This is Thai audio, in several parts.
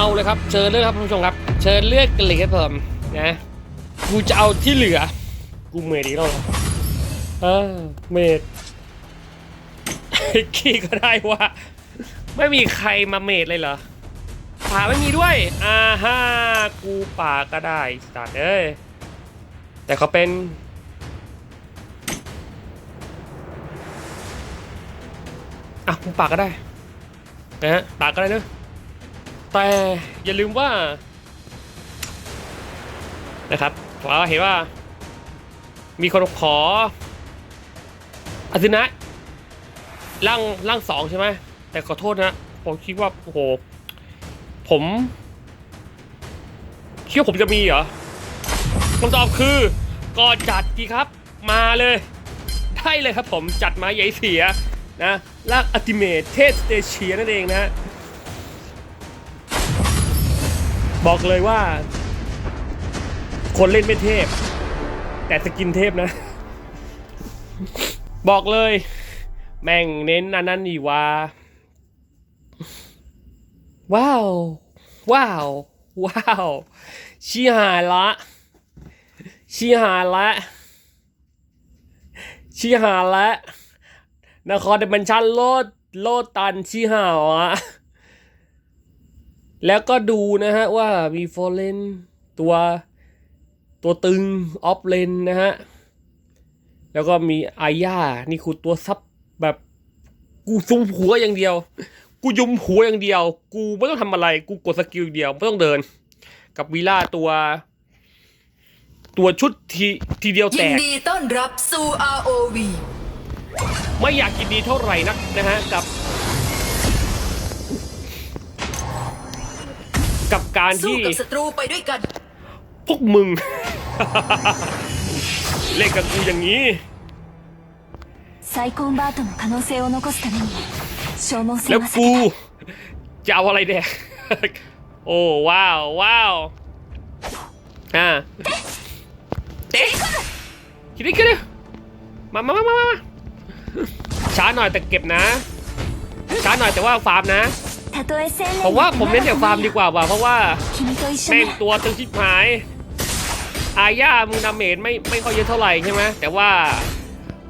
เอาเลยครับเชิญเลือกครับคุณผู้ชมครับ เชิญเลือกกันเลยครับผมนะกูจะเอาที่เหลือ กูเมดอีกแล้วเออเมดขี้ก็ได้ว่าไม่มีใครมาเมดเลยเหรอป่าไม่มีด้วยอ่าฮ่ากูป่าก็ได้สัตว์เอ้ยแต่เขาเป็นอะกูปากก็ได้นะฮะปากก็ได้เนอะ แต่อย่าลืมว่า นะครับเราเห็นว่า มีคนขออาซินะร่างร่างสองใช่ไหมแต่ขอโทษนะผมคิดว่าโอ้โหผมคิดว่าผมจะมีเหรอคำตอบคือก็จัดดีครับ มาเลย ได้เลยครับผมจัดมาใหญ่เสียนะลากอัติเมทเทสเตเชียนั่นเองนะ บอกเลยว่า คนเล่นไม่เทพ แต่สกินเทพนะ บอกเลย แม่งเน้นอันนั้นนี่ว่า ว้าว ว้าว ว้าว ชิหายละ ชิหายละ ชิหายละนครเดมันชันโลดโลดตันชิหาวะ แล้วก็ดูนะฮะว่ามีโฟเลนตัวตัวตึงออฟเลนนะฮะ แล้วก็มีอาญานี่คือตัวซับแบบกูซุมหัวอย่างเดียว กูยุมหัวอย่างเดียว กูไม่ต้องทำอะไร กูกดสกิลอย่างเดียวไม่ต้องเดิน กับวีล่าตัว ตัวชุดทีทีเดียวยิแตนกดีต้อนรับสู่ ROV ไม่อยากยินดีเท่าไหร่นักนะฮะกับ กับการ สู้ ที่ กับศัตรูไปด้วยกัน พวกมึง เล่นกับกูอย่างนี้ サイコンバートの可能性を残すために消耗 แล้ 戦 ว は避 กู けたい จะเอาอะไรแดก โอ้ว้าวว้าวอ่าเตะคิดดิคิดดิมามามามามาช้าหน่อยแต่เก็บนะ ช้าหน่อยแต่ว่าฟาร์มนะ たとえ戦 ผมว่าผมเล่นแต่ฟาร์มดีกว่าว่ะเพราะว่าแม่งตัวตึงชิบหาย อาญามึงดาเมจไม่ไม่ค่อยเยอะเท่าไหร่ใช่ไหมแต่ว่า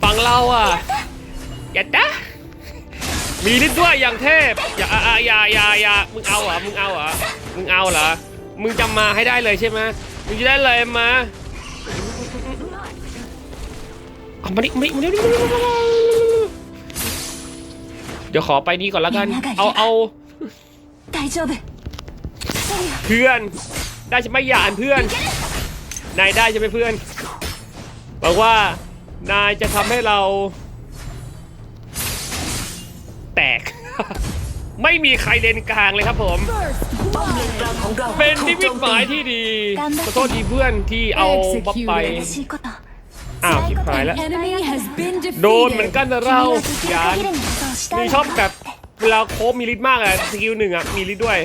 ฝั่งเราอะอย่าจ้ะมีนิดด้วยอย่างเทพอย่าอย่าอยาอยามึงเอาเหรอมึงเอาเหรอมึงเอาเหรอมึงจำมาให้ได้เลยใช่ไหมมึงจะได้เลยมาเอามาดิมาดิเดี๋ยวขอไปนี้ก่อนละกัน เอาเอา 大丈夫セリ เพื่อนได้ใช่ไหมหยานเพื่อน นายได้ใช่ไหมเพื่อน บอกว่านายจะทำให้เรา แตก ไม่มีใครเลนกลางเลยครับผม ป้อมเลนกลางของเรา เป็น ถู นิ ก มิ โจ ต ม หมาย ตี ที่ดีขอโทษทีเพื่อนที่เอาบัฟไป 嬉しいこと อ้าวชิบหายแล้ว Enemy has been โดนเหมือน defeated. กันนะเรา 君はできる หยาน 限りのことをした มี い ชอบแบบ เวลาโคบมีฤทธิ์มากอะสกิลหนึ่งอะมีฤทธิ์ด้วย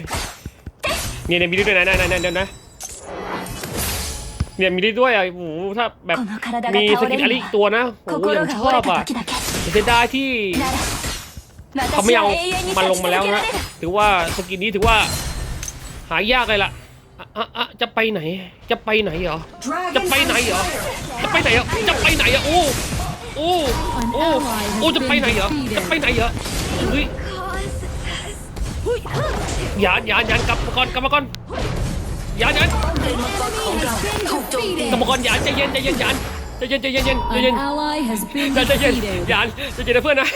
เนี่ยเนี่ยมีฤทธิ์ด้วยนะนะนะนะนะเนี่ยมีฤทธิ์ด้วยอะโอ้ถ้าแบบมีสกิลอะไรอีกตัวนะโอ้ยังชอบอะเสียด้ที่เขาไม่เอามันลงมาแล้วนะถือว่าสกิลนี้ถือว่า หายากเลยล่ะอะอะจะไปไหน จะไปไหนเหรอ จะไปไหนเหรอ จะไปไหนเหรอจะไปไหนอะโอ้โอ้โอ้โอ้จะไปไหนเหรอ จะไปไหนเหรอเฮ้ย ยานหยานหยานกลับมาก่อนกลับมาก่อนหยานหยานเลนมังกรของเราถูกโจมตีกลับมาก่อนหยานใจเย็นใจเย็นหยานใจเย็นใจเย็นใจเย็นใจเย็น An ally has been ใจเย็น defeated. หยานใจเย็นนะเพื่อนนะ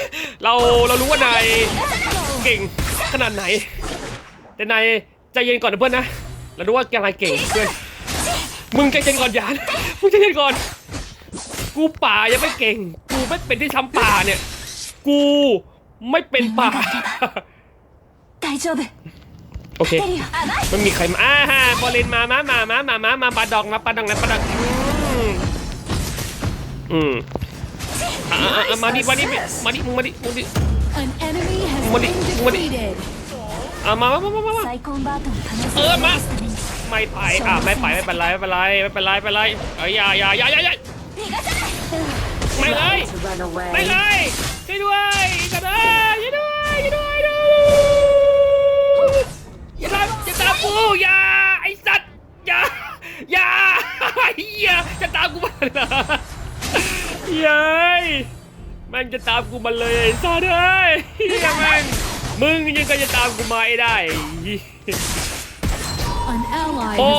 เราเรารู้ว่านายเก่งขนาดไหน แต่นายใจเย็นก่อนนะเพื่อนนะ เรารู้ว่าแกนายเก่งเพื่อนมึงใจเย็นก่อนหยานมึงใจเย็นก่อน กูป่ายังไม่เก่ง กูไม่เป็นที่ทำป่าเนี่ย กูไม่เป็นป่า 大丈夫 โอเค セリア甘い มันมีใครมาอ่าฮะบอลเลนมามามามามามามาปาดองนะปาดองนะปาดองอืมอืมอ่าอ่าอ่ามาดิมาดิมาดิมึงมาดิมึงดิ An enemy has Mali- been mali- defeated. อ่ามามามามามามา サイコンバートの可能性เออมา を残すために ไม่ไปอ่ะไม่ไปไม่เป็นไรไม่เป็นไรไม่เป็นไรไม่เป็นไรเอ้ยอย่าอย่าอย่าอย่าอย่าไม่เลย Run away ไม่เลยช่วยด้วย ย ยจะตามกูมาเลยเย้ยแม่งจะตามกูมาเลยซาเลยเฮียแม่งมึงยังก็จะตามกูมาได้ได้โอ้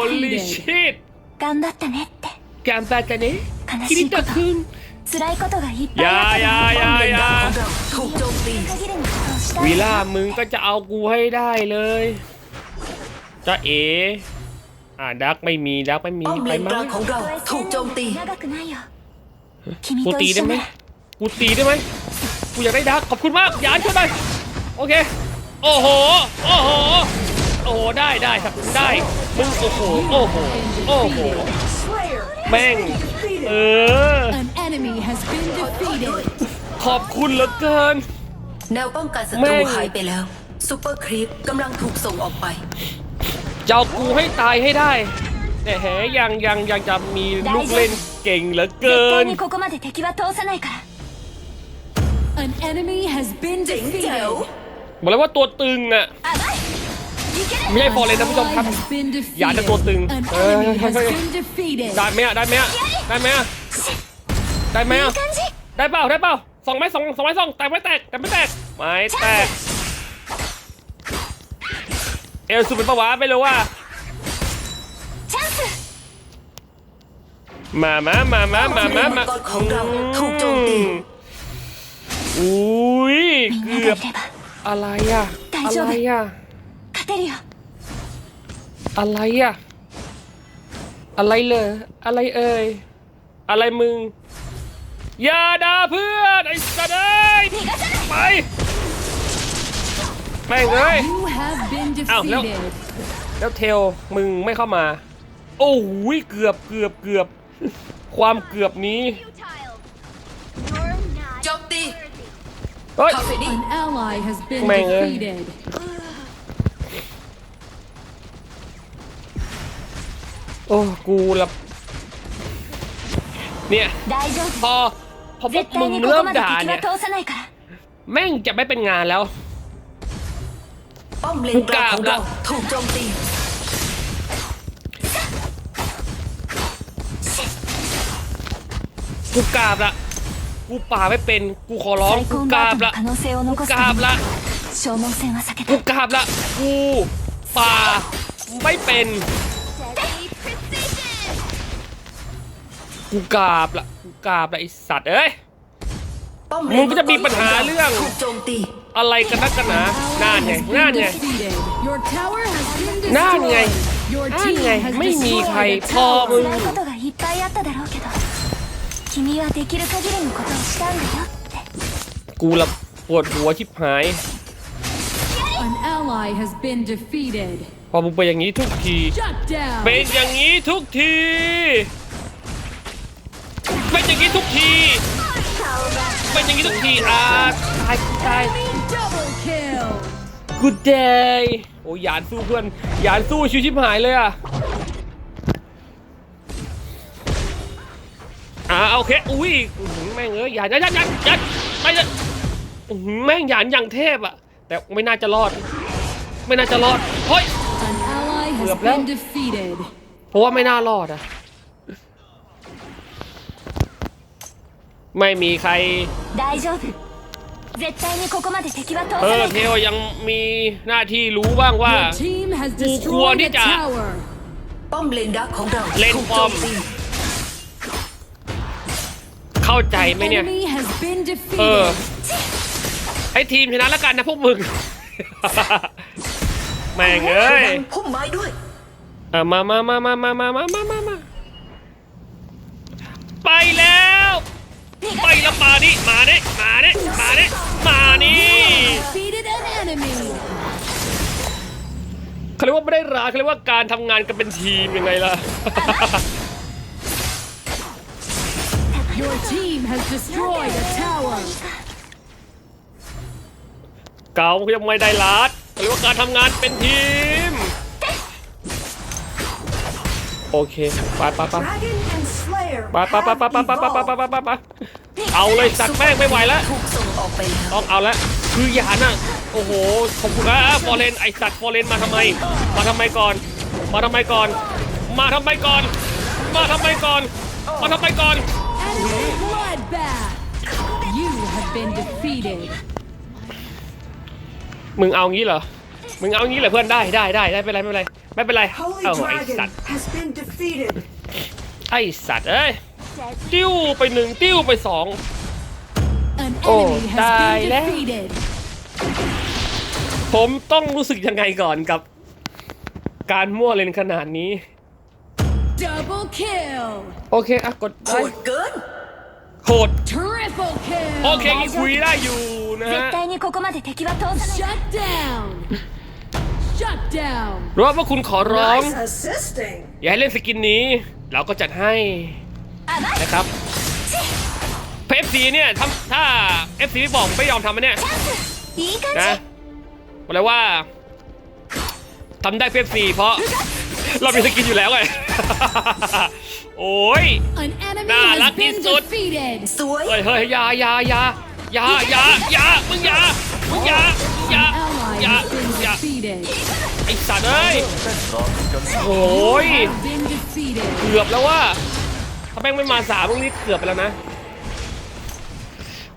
has ลิ defeated. ชิต頑張ったねってแกมปาตาเนะคิริตะคุง辛いことがいっぱいยาあったยายายาถูวีล่ามึงก็จะเอากูให้ได้เลยจ้าเอ๋ อ่าดักไม่มีดักไม่มี ป้อม ไป เลน มั้ กลาง งของเราถูกโจมตี 長くないよ君 กู と ตี 一 ได้ 緒 ไหม なら กูตีได้ไหมกูอยากได้ดักขอบคุณมากยานช่วยหน่อยโอเค โอ้โห โอ้โห โอ้โห ได้ได้ครับได้ มึงโอ้โห โอ้โห โอ้โห แม่ง เออ An enemy has been defeated. ขอบคุณเหลือเกิน แนวป้องกันศั แม่ ตรู ง หายไปแล้วซูเปอร์ครีปกำลังถูกส่งออกไป จ้ากูให้ตายให้ได้แต่แหยังยังยังจะมีลูกเล่นเก่งเหลือเกินบอกเลยว่าตัวตึงอะไม่ใช่พอเลยนะผู้ชมครับอย่าจะตัวตึงได้ไหมอะได้ไหมอะได้ไหมอะได้ไหมอะได้เปล่าได้เปล่าสองไม้สองสองไม้สองแต่ไม่แตกแต่ไม่แตกไม่แตก เอลสุดเป็นปะวะไม่รู้ว่ามามามามามามามาของเราถูกโจมตีอุ้ยเกือบอะไรอะอะไรอะอะไรอะอะไรเลยอะไรเอ่ยอะไรมึงอย่าด่าเพื่อนไอ้สัตว์เอ้ยไป แม่งเอ้ย You have been Ow, no. defeated. แล้วเทลมึงไม่เข้ามา โอ้ยเกือบเกือบเกือบ ความเกือบนี้ โจมตี เฮ้ย คาเฟนี่ An ally has been Mày ơi. defeated. โอ้กูละเนี่ย 大丈 พ 夫 อพอพวก 絶 มึ 対 ง にこ เริ่ こ ม まで ด่า 敵 เนี่ย は通さないから แม่งจะไม่เป็นงานแล้ว ้อมเลนกลางของเราถูกโจมตีกูกราบละกูป่าไม่เป็นกูขอร้องกูกราบละกูกราบละกูกราบละกูป่าไม่เป็นกูกราบละกูกราบละไอสัตว์เอ้ยมึงก็จะมีปัญหาเรื่องโจมตี อะไรกันนักกันนะน่าไงน่าไงน่าไงน่าไงไม่มีใครพอมึงกูละปวดหัวชิบหาย พอมึงไปอย่างนี้ทุกที เป็นอย่างนี้ทุกที เป็นอย่างนี้ทุกที เป็นอย่างนี้ทุกทีอาตายตาย Double kill. Good day โอ้ยหยานสู้เพื่อนหยานสู้ชิวชิบหายเลยอ่ะ อ่าโอเค อุ้ยอื้อหือแม่งเอ้ยหยานหยานหยานหยานหยานไปเลยอื้อหือแม่งหยานอย่างเทพอ่ะ แต่ไม่น่าจะรอด ไม่น่าจะรอด เฮ้ย An ally has Lượp lắm. been defeated. เพราะว่าไม่น่ารอดอ่ะ ไม่มีใคร 大丈夫 絶対にここまで敵は通さ เอ な อ い เทลยังมีหน้าที่รู้บ้างว่า Your team has Cô destroyed đi a chả. tower. ป้อมเลนดักของเรา เลน ถูก ปล โจ อม มตี เข้าใจไหมเนี่ย Enemy has been เออ defeated. ให้ทีมชนะแล้วกันนะพวกมึง แม่งเอ้ย ระวังพุ่มไม้ด้วย อ่ะมามามามามามามามามามาไปแล้ว ไปแล้วมานี่มานี่ มานี่มานี่มานี่ Defeated an enemy. เขาเรียกว่าไม่ได้ราเขาเรียกว่าการทำงานกันเป็นทีมยังไงล่ะ Your team has destroyed a tower. เก่ายังไม่ได้ลัดเขาเรียกว่าการทำงานเป็นทีม โอเค ไปไปไป Dragon and Slayer ไปไปไปไปไปไปไปไปไปไปไปเอาเลยสัตว์แม่งไม่ไหวแล้วถูกส่งออกไปแล้วต้องเอาแล้วคือหยานอะโอ้โหขอบคุณนะฟอร์เรนไอสัตว์ฟอร์เรนมาทำไม มาทำไมก่อน มาทำไมก่อน มาทำไมก่อน มาทำไมก่อน มาทำไมก่อน Bloodbath. You have been defeated. มึงเอางี้เหรอ มึงเอางี้เหรอเพื่อนได้ได้ได้ได้ไม่เป็นไรไม่เป็นไรไม่เป็นไร Holy เอ้าไอ Dragon สัตว์ has been defeated. ไอสัตว์เอ้ย ติ้วไปหนึ่งติ้วไปสอง โอ้ ตายแล้ว ผมต้องรู้สึกยังไงก่อนกับ การมั่วเลนขนาดนี้ โอเคอะกดโหดเกินโหดโอเคคุยได้อยู่นะฮะรู้ว่าคุณขอร้อง อย่าให้เล่นสกินนี้ เราก็จัดให้นะครับเพฟซีเนี่ยถ้าถ้าเอฟซีไม่บอกไม่ยอมทำนะเนี่ยนะบอกเลยว่าทำได้เพฟซีเพราะเรามีสกินอยู่แล้วไงโอ้ยน่ารักที่สุดเฮ้ยเฮ้ยยายายายายายามึงยามึงยายายายาไอ้สัตว์เอ้ยโอ้ย เกือบแล้วว่าถ้าแม่งไม่มาสามตรงนี้เกือบไปแล้วนะ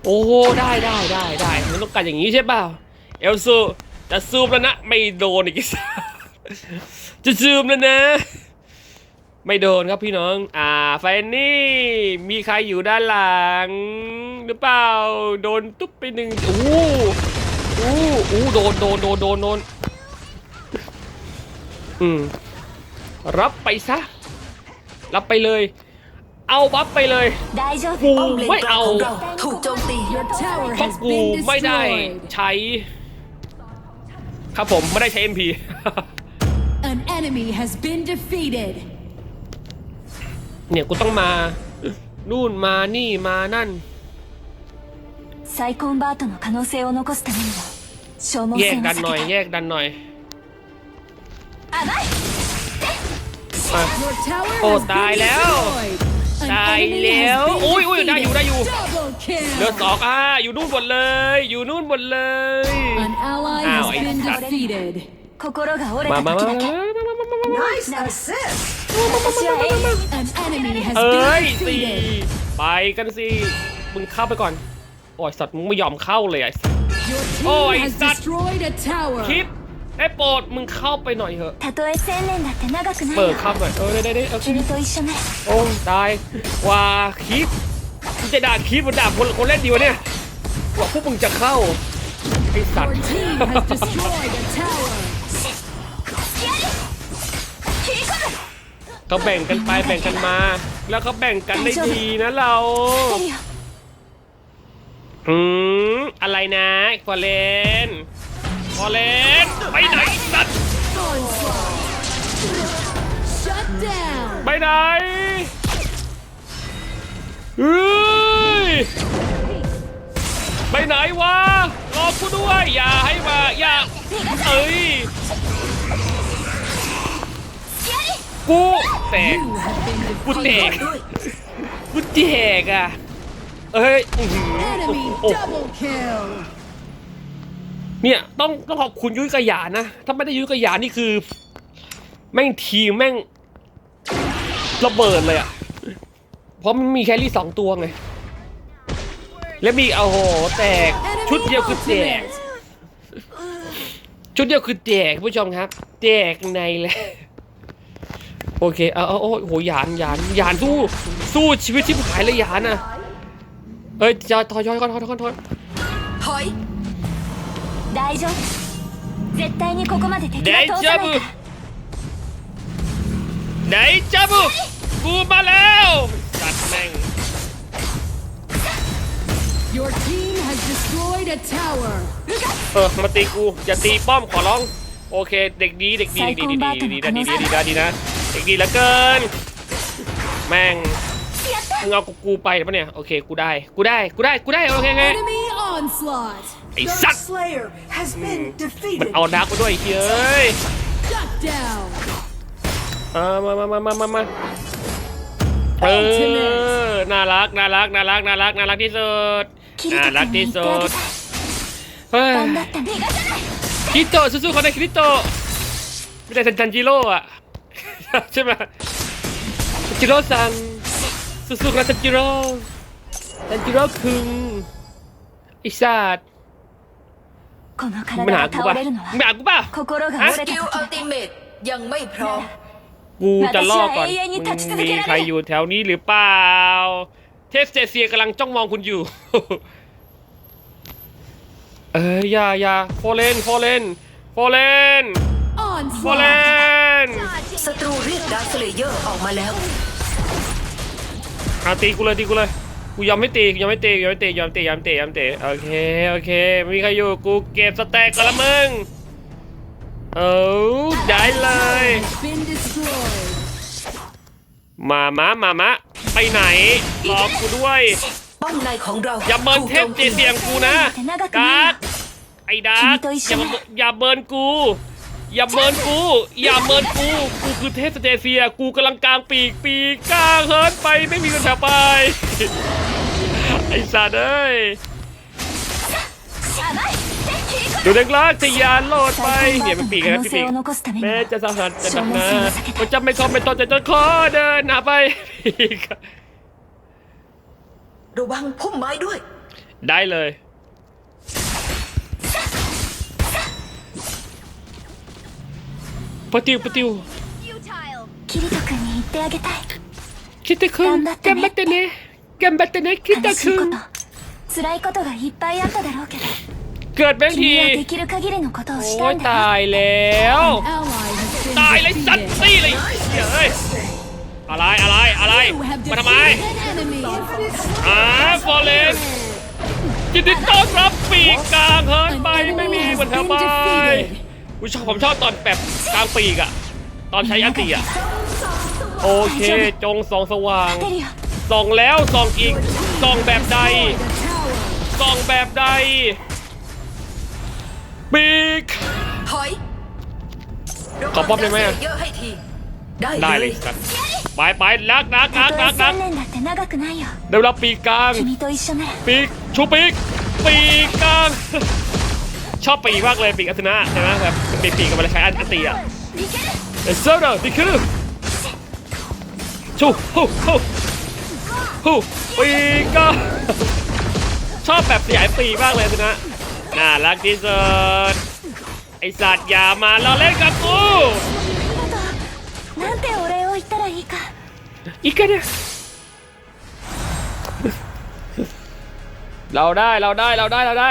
โอ้โหได้ได้ได้ได้มันต้องการอย่างนี้ใช่เปล่าเอลซูจะซูมแล้วนะไม่โดนอีกจะซูมแล้วนะ ไม่โดนครับพี่น้อง อ่าไฟนี่ มีใครอยู่ด้านหลัง หรือเปล่า โดนตุ๊บไปหนึ่งอู้อู้อู้โดนโดนโดนโดนโดนอืมรับไปซะ รับไปเลย เอาบัฟไปเลย 大丈夫 กู ป้อมเลน ไม่ กลาง เอา ของเราถูกโจมตี Your tower เพราะ has กู been ไม่ได้ destroyed. ใช้ ครับผมไม่ได้ใช้ MP An enemy has been defeated. เนี่ยกูต้องมา นู่นมานี่มานั่น サイコンバートの可能性を残すためには消耗 แยก 戦を ดันหน่อย 避け แยกดันหน่อย た甘い มาโอ้ตายแล้ว ตายแล้วอุ้ยอุ้ยได้อยู่ได้อยู่เลือดสอกอ่าอยู่นู่นหมดเลย อยู่นู่นหมดเลยอ้าวไอ้สัตว์มามามาเอ้ยสี่ไปกันสิมึงเข้าไปก่อนโอ้ยสัตว์มึงไม่ยอมเข้าเลยไอ้โอ้ยสัตว์คิด ได้โปรดมึงเข้าไปหน่อยเถอะ たとえ千年だって長くない เปิด よ เข้าหน่อยเออได้ได้ได้โอเค 君と一緒なら โอ้ตายว่าคิดมึงจะด่าคิดมันด่าคนคนเล่นดีวะเนี่ยว่าพวกมึงจะเข้าไอ้สัต Your ว์ team has destroyed a tower. 切り込む เขาแบ่งกันไปแบ่งกันมา แล้วเขาแบ่งกันได้ดีนะเรา 来るよ อืมอะไรนะฟอร์เรน ฟอร์เรนไปไหนสัตว์ Onslaught. Shut down. ไปไหนเฮ้ยไปไหนวะรอกูด้วยอย่าให้มาอย่าเอ้ยกูแตก You have been กูแต defeated. กกูแตกอะเอ้ยอื้อหือ Enemy โอ้ double kill. เนี่ยต้องต้องขอบคุณยุ้ยกระยานะ ถ้าไม่ได้ยุ้ยกระยานี่คือ แม่งทีมแม่งระเบิดเลยอะ เพราะมันมีแครี่สองตัวไง แล้วมีเอาโหแตกชุดเดียวคือแตกชุดเดียวคือแตกผู้ชมครับแตกในเลยโอเคเอาเอาเอาโหหยานหยานหยานสู้สู้ชีวิตที่หายเลยหยานอะเอ้ยจะถอยถอยก่อนถอยถอยถอยถอย 大丈夫絶対にここまで敵は通さないからไหนจ้าบุกกูมาแล้วสัตว์แม่ง Your team has destroyed a tower. เออมาตีกูอย่าตีป้อมขอร้อง โอเค เด็กดีเด็กดีดีดีดีดีนะดีดีดีนะดีนะเด็กดีเหลือเกิน แม่งมึงเอากูไปปะเนี่ยโอเคกูได้กูได้กูได้กูได้โอเคไงม ไอ้สัตว์มันเอานักมาด้วยเฮ้ยมามามามามามาเออ น่ารัก น่ารัก น่ารัก น่ารัก น่ารักที่สุด น่ารักที่สุด เฮ้ย คริโตสู้ๆเขาได้คริโตไม่ได้ทันจันจิโร่อะใช่ไหมจิโร่ซังสู้ๆเขาจันจิโร่จันจิโร่คึงไอ้ซาด この มึงไม่ 体 หา が กู 倒 ป่ะ れるのは มึงไม่หากูป่ะ 心が ส 折れ กิ た ล 時 อัล だ ติเมตยังไม่พร้อม กูจะล่อก่อนมึงมีใครอยู่แถวนี้หรือเปล่า เทสเจเซียกำลังจ้องมองคุณอยู่ เอ้ยอย่าอย่าโฟเลนโฟเลนโฟเลนโฟเล Onslaught. น ศัตรูเรียกดาร์คเลเยอร์ออกมาแล้ว อ่ะตีกูเลยตีกูเลย กูยอมไม่ตีกูยอมไม่ตีกูยอมไม่ตียอมตียอมตียอมตีโอเคโอเคไม่มีใครอยู่กูเก็บสแต็กก่อนละมึงเออได้เลย มามะมามะไปไหนรอกูด้วยป้อมในของเราอย่าเบิร์นเทพเจเสียงกูนะดาร์ไอ้ดาร์อย่ามาอย่าเบิร์นกู อย่าเมินกูอย่าเมินกูกูคือเทพเจเซีย กูกำลังกลางปีกปีกกล้าเฮิร์ตไปไม่มีคนแถวไป ไอ้สัตว์เอ้ยดูเด็กลักทะยานโหลดไปเนี่ยมันปีกนะพี่ปีกแม่จะสัหัสจะดักนะมัจะไม่คอมไม่ต่นจะจนคอเดินหน้าไปดูบังพุ่มไม้ด้วย ได้เลย ปติวปติวคิริโตะคุณกันบัตเตเน่กันบัตเตเน่คิดตะคุณเกิดแบงทีโอ้ยตายแล้ว ตายเลยสัตย์ซี่เลยอะไรอะไรอะไรมาทำไมอ่าฟอร์เรนยิริโต้รับปีกกลางเฮิร์นไปไม่มีบนแถวไป อุ้ชอบผมชอบตอนแบบกลางปีกอะตอนใช้อันตีอะโอเคจงสองสว่างส่องแล้วส่องอีกส่องแบบใดส่องแบบใดปีกขอป้อมได้ไหมได้เลยไปไปลักลักลักลักลักเดี๋ยวเราปีกกลางปีกชูปีกปีกกลาง ชอบปีมากเลยปีอัศนะใช่ไหมครับปีกปีกกับอะไรใช้อันตีอะเซอร์เดอร์ดิคือชูฮูฮูฮูปีก็ชอบแบบขยายปีมากเลยอัศนะน่ารักที่สุดไอสัตว์อย่ามาล้อเล่นกับกูอีกกันเนี่ยเราได้เราได้เราได้เราได้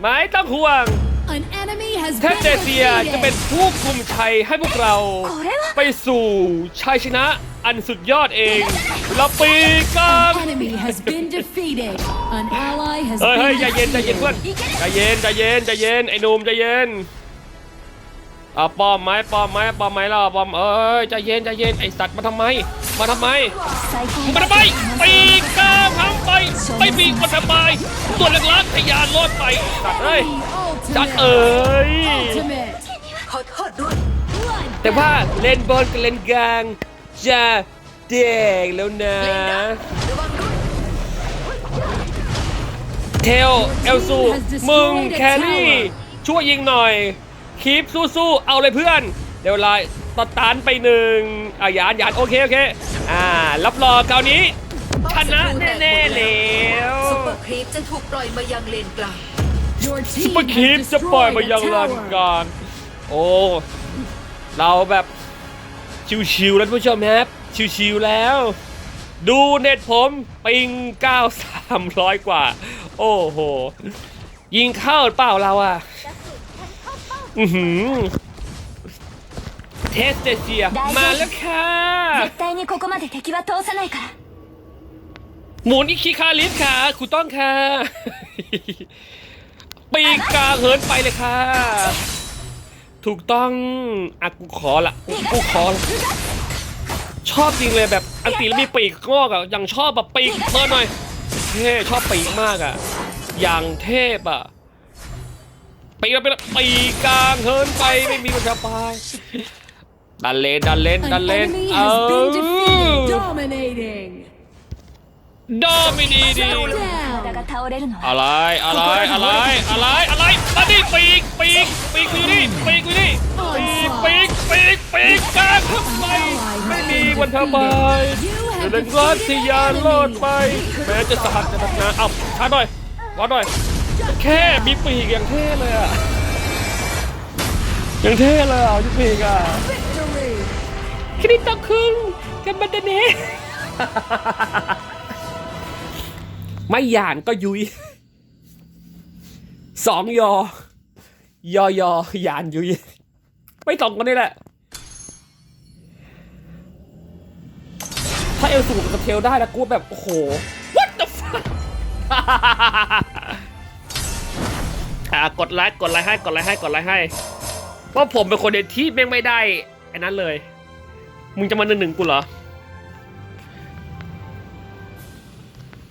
ไม่ต้องห่วง ท่านเจเซียจะเป็นผู้คุมชัยให้พวกเรา ไปสู่ชัยชนะอันสุดยอดเองเราปีกัน enemy เฮ้ยเฮ้ยใจเย็นใจเย็นเพื่อนใจเย็นใจเย็นใจเย็นไอ้หนุ่มใจเย็น อะป้อมไหมป้อมไหมป้อมไหมล่ะป้อมเอ้ยใจเย็นใจเย็นไอสัตว์มาทำไม มาทำไม最高มึงมาทำไมปีกกลางทำไปไปปีกมาทำไมตัวเล็กๆทะยานรอดไปสัตว์เอ้ย Ultimate. จัดเอ้ย Ultimate. ขอโทษด้วยแต่ว่าเล่นบอลกับเล่นกลางจะเด็กแล้วนะเล่นนะระวังด้วยเทลเอลซูมึงแครี่ช่วยยิงหน่อย คีปสู้ๆ เอาเลยเพื่อน เดี๋ยวไลน์ตัดตานไปหนึ่งอะหยานหยานโอเคโอเค อ่า รับรองคราวนี้ชนะแน่ๆแล้วซุปเปอร์ครีปจะถูกปล่อยมายังเลนกลาง Your ซุป team เปอร์คีป has จะปล่อย destroyed มา a ยังลาน tower. ก่อนโอ้เราแบบชิวๆแล้วท่านผู้ชมครับชิวๆแล้ว ดูเน็ตผมปิง9 300 กว่า โอ้โห ยิงเข้าเปล่าเราอะ อือหือเทสเตเซีย มาแล้วค่ะ 絶対にここまで敵は通さないから หมุนอีกคีคาลิสค่ะ คุณต้องค่ะ ปีกกลางเหินไปเลยค่ะ ถูกต้องอ่ะกูขอละกูขอละชอบจริงเลยแบบอันตีแล้วมีปีกงอกอ่ะยังชอบแบบปีกเพิ่มหน่อยเท่ชอบปีกมากอ่ะ อย่างเทพอ่ะ ปีกไปแล้วปีกลางเฮินไปไม่มีมันจะไปดันเลนดันเลนดันเลนเออ d o m i n a t i n อะไรอะไรอะไรอะไรอะไรมาดิปีกปีกปีกอยู่นี่ปีกอยู่นี่ปีกปีกปีกกลางเฮินไปไม่มีวันทำไมเดินรัดที่ยาลอดไปแม้จะสหัสจะหนักนาเอ้าช้าหน่อยวัดหน่อย แค่มีปีกอย่างเท่เลยอะอย่างเท่เลยอะมีปีกอะคริสตคุงกันบันเดเนไม่หยานก็ยุยสองยอยอยอหยานยุยไม่สองคนนี่แหละ ถ้าเอลสูกับเทลได้แล้วกูแบบ โอ้โห what the fuck อ่ากดไลค์กดไลค์ให้กดไลค์ให้กดไลค์ให้ เพราะผมเป็นคนเดียวที่แม่งไม่ได้ไอ้นั้นเลย มึงจะมาหนึ่งหนึ่งกูเหรอ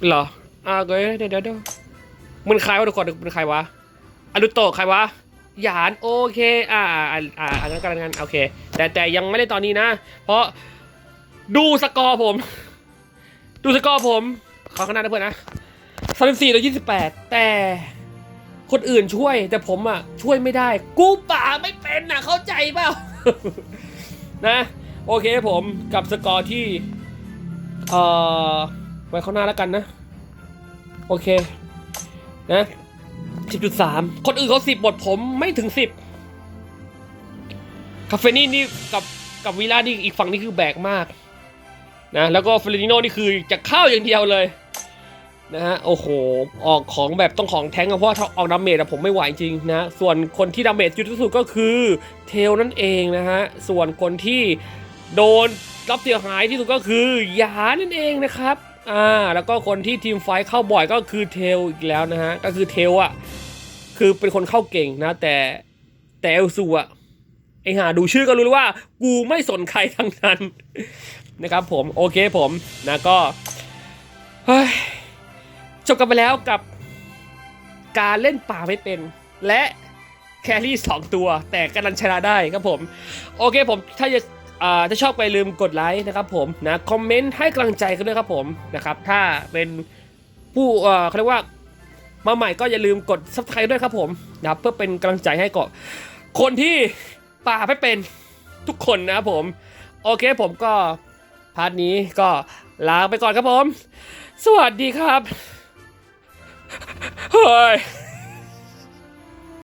เหรออ่าเดี๋ยวเดี๋ยวเดี๋ยวมันใครวะทุกคนมันใครวะอนุโตะใครวะหยานโอเคอ่าอ่าอ่าอ่างั้นกันงั้นโอเค แต่แต่ยังไม่ได้ตอนนี้นะ เพราะดูสกอร์ผม ดูสกอร์ผมขอข้างหน้านะเพื่อนนะสามสิบสี่ต่อยี่สิบแปดแต่ คนอื่นช่วย แต่ผมอะช่วยไม่ได้ กูป่าไม่เป็นอะเข้าใจเปล่า นะ โอเคผมกับสกอร์ที่ เอ่อ ไว้ข้างหน้าแล้วกันนะ โอเค นะสิบจุดสามคนอื่นเขาสิบหมดผมไม่ถึงสิบคาเฟนี่นี่กับกับวิลานี่อีกฝั่งนี่คือแบกมากนะแล้วก็เฟรนิโนนี่คือจะเข้าอย่างเดียวเลย นะฮะโอ้โห ออกของแบบต้องของแท้งอะเพราะว่าถ้าออกดาเมจอะผมไม่ไหวจริงนะส่วนคนที่ดาเมจยอะที่สุดก็คือเทลนั่นเองนะฮะส่วนคนที่โดนรับเสียหายที่สุดก็คือยานั่นเองนะครับอ่าแล้วก็คนที่ทีมไฟเข้าบ่อยก็คือเทลอีกแล้วนะฮะก็คือเทลอะคือเป็นคนเข้าเก่งนะ แต่แต่เอลซูอะไอหาดูชื่อก็รู้ว่า กูไม่สนใครทั้งนั้นนะครับผมโอเคผมนะก็เฮ้ย จบกันไปแล้วกับการเล่นป่าไม่เป็น และแครี่สองตัว แต่กำลังชนะได้ครับผม โอเคผมถ้าจะอ่าถ้าชอบไปลืมกดไลค์นะครับผมนะคอมเมนต์ให้กำลังใจกันด้วยครับผมนะครับถ้าเป็นผู้เอ่อเขาเรียกว่ามาใหม่ก็อย่าลืมกดซับสไครต์ด้วยครับผมนะครับเพื่อเป็นกำลังใจให้กับคนที่ป่าไม่เป็นทุกคนนะครับผม โอเคผมก็พาร์ทนี้ก็ลาไปก่อนครับผม สวัสดีครับ เฮ้ย